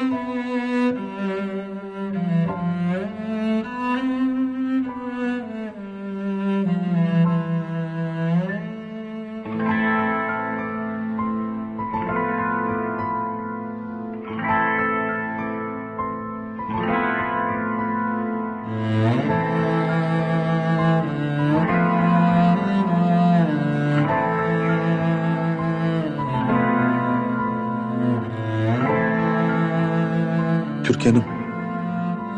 Mm-hmm. Türkan'ım.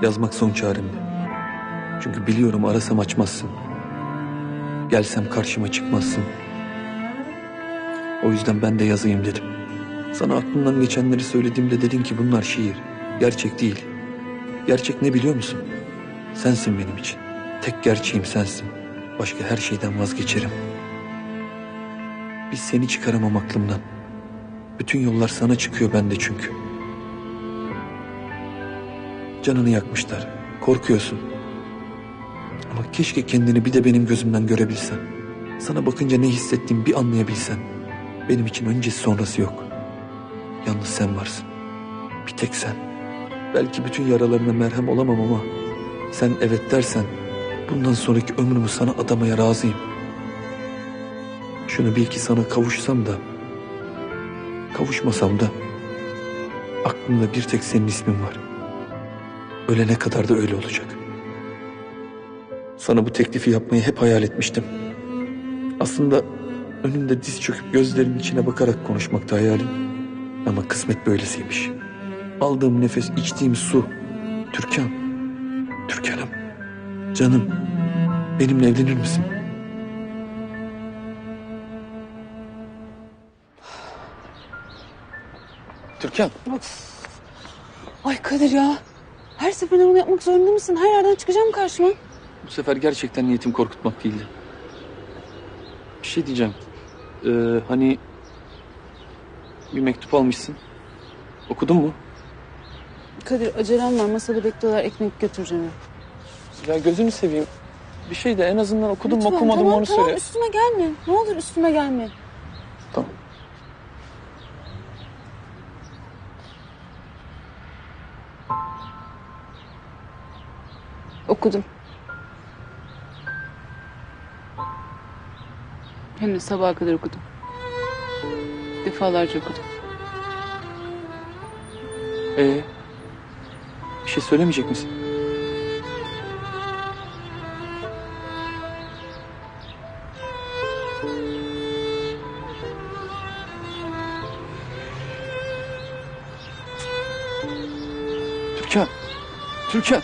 Yazmak son çaremdi. Çünkü biliyorum arasam açmazsın. Gelsem karşıma çıkmazsın. O yüzden ben de yazayım dedim. Sana aklımdan geçenleri söylediğimde dedin ki bunlar şiir. Gerçek değil. Gerçek ne biliyor musun? Sensin benim için. Tek gerçeğim sensin. Başka her şeyden vazgeçerim. Biz seni çıkaramam aklımdan. Bütün yollar sana çıkıyor bende çünkü. Canını yakmışlar. Korkuyorsun. Ama keşke kendini bir de benim gözümden görebilsen. Sana bakınca ne hissettiğimi bir anlayabilsen. Benim için öncesi sonrası yok. Yalnız sen varsın. Bir tek sen. Belki bütün yaralarına merhem olamam ama sen evet dersen bundan sonraki ömrümü sana adamaya razıyım. Şunu bil ki sana kavuşsam da kavuşmasam da aklımda bir tek senin ismin var. Ölene kadar da öyle olacak. Sana bu teklifi yapmayı hep hayal etmiştim. Aslında önünde diz çöküp gözlerinin içine bakarak konuşmakta hayalim. Ama kısmet böylesiymiş. Aldığım nefes, içtiğim su. Türkan. Türkan'ım. Canım. Benimle evlenir misin? Türkan. Ay Kadir ya. Her seferinde bunu yapmak zorunda mısın? Her yerden çıkacağım karşıma. Bu sefer gerçekten niyetim korkutmak değildi. Bir şey diyeceğim. Ee, hani bir mektup almışsın. Okudun mu? Kadir acelem var. Masada bekliyorlar. Ekmek götüreceğim. Ya gözünü seveyim. Bir şey de en azından okudum mu Lütfen, okumadım tamam, onu tamam, söyle. üstüme gelme. Ne olur üstüme gelme. Tamam. Okudum. Hem de sabaha kadar okudum. Defalarca okudum. Ee, bir şey söylemeyecek misin? Türkan. Türkan.